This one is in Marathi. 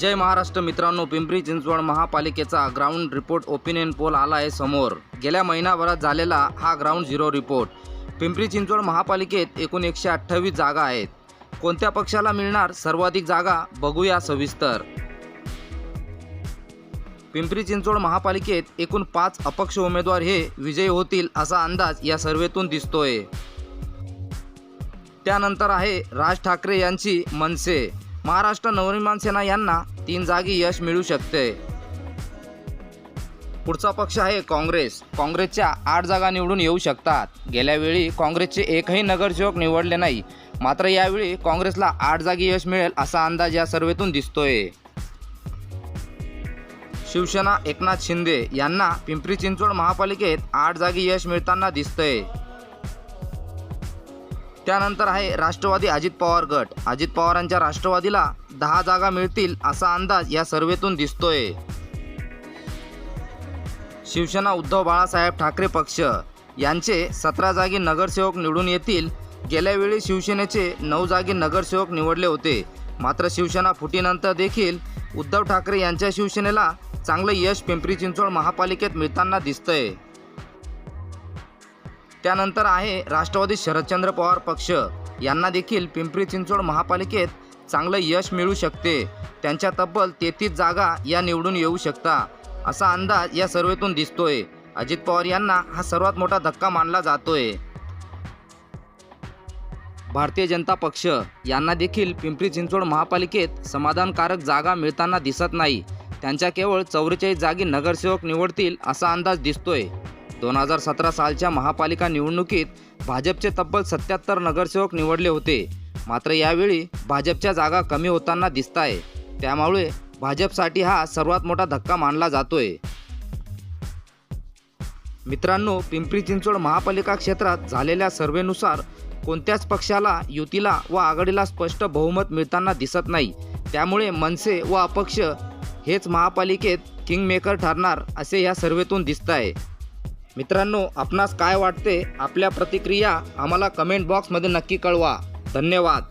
जय महाराष्ट्र मित्रांनो पिंपरी चिंचवड महापालिकेचा ग्राउंड रिपोर्ट ओपिनियन पोल आला आहे समोर. गेल्या महिनाभरात झालेला हा ground zero report Pimpri Chinchwad महापालिकेत एकूण एकशे अठ्ठावीस जागा आहेत. कोणत्या पक्षाला मिळणार सर्वाधिक जागा बघूया सविस्तर. पिंपरी चिंचवड महापालिकेत एकूण पाच अपक्ष उमेदवार हे विजयी होतील असा अंदाज या सर्वेतून दिसतोय. त्यानंतर आहे राज ठाकरे यांची मनसे. महाराष्ट्र नवनिर्माण सेना यांना तीन जागी यश मिळू शकते. पुढचा पक्ष आहे काँग्रेस. काँग्रेसच्या आठ जागा निवडून येऊ शकतात. गेल्यावेळी काँग्रेसचे एकही नगरसेवक निवडले नाही. मात्र यावेळी काँग्रेसला आठ जागी यश मिळेल असा अंदाज या सर्वेतून दिसतोय. शिवसेना एकनाथ शिंदे यांना पिंपरी चिंचवड महापालिकेत आठ जागी यश मिळताना दिसतंय. त्यानंतर आहे राष्ट्रवादी अजित पवार गट. अजित पवारांच्या राष्ट्रवादीला दहा जागा मिळतील असा अंदाज या सर्वेतून दिसतोय. शिवसेना उद्धव बाळासाहेब ठाकरे पक्ष. यांचे सतरा जागी नगरसेवक निवडून येतील. गेल्यावेळी शिवसेनेचे नऊ जागी नगरसेवक निवडले होते. मात्र शिवसेना फुटीनंतर देखील उद्धव ठाकरे यांच्या शिवसेनेला चांगलं यश पिंपरी चिंचवड महापालिकेत मिळताना दिसतंय. त्यानंतर आहे राष्ट्रवादी शरदचंद्र पवार पक्ष. यांना देखील पिंपरी चिंचवड महापालिकेत चांगलं यश मिळू शकते. त्यांच्या तब्बल तेहतीस जागा या निवडून येऊ शकता असा अंदाज या सर्वेतून दिसतोय. अजित पवार यांना हा सर्वात मोठा धक्का मानला जातोय. भारतीय जनता पक्ष यांना देखील पिंपरी चिंचवड महापालिकेत समाधानकारक जागा मिळताना दिसत नाही. त्यांच्या केवळ चौवेचाळीस जागी नगरसेवक निवडतील असा अंदाज दिसतोय. दोन हजार सतरा सालच्या महापालिका निवडणुकीत भाजपचे तब्बल सत्याहत्तर नगरसेवक निवडले होते. मात्र यावेळी भाजपच्या जागा कमी होताना दिसत आहे त्यामुळे भाजपसाठी हा सर्वात मोठा धक्का मानला जातोय. मित्रांनो पिंपरी चिंचवड महापालिका क्षेत्रात झालेल्या सर्वेनुसार कोणत्याच पक्षाला युतीला व आघाडीला स्पष्ट बहुमत मिळताना दिसत नाही. त्यामुळे मनसे व अपक्ष हेच महापालिकेत किंगमेकर ठरणार असे या सर्वेतून दिसत आहे मित्रांनो आपणास काय वाटते? आपल्या प्रतिक्रिया आम्हाला कमेंट बॉक्समध्ये नक्की कळवा. धन्यवाद.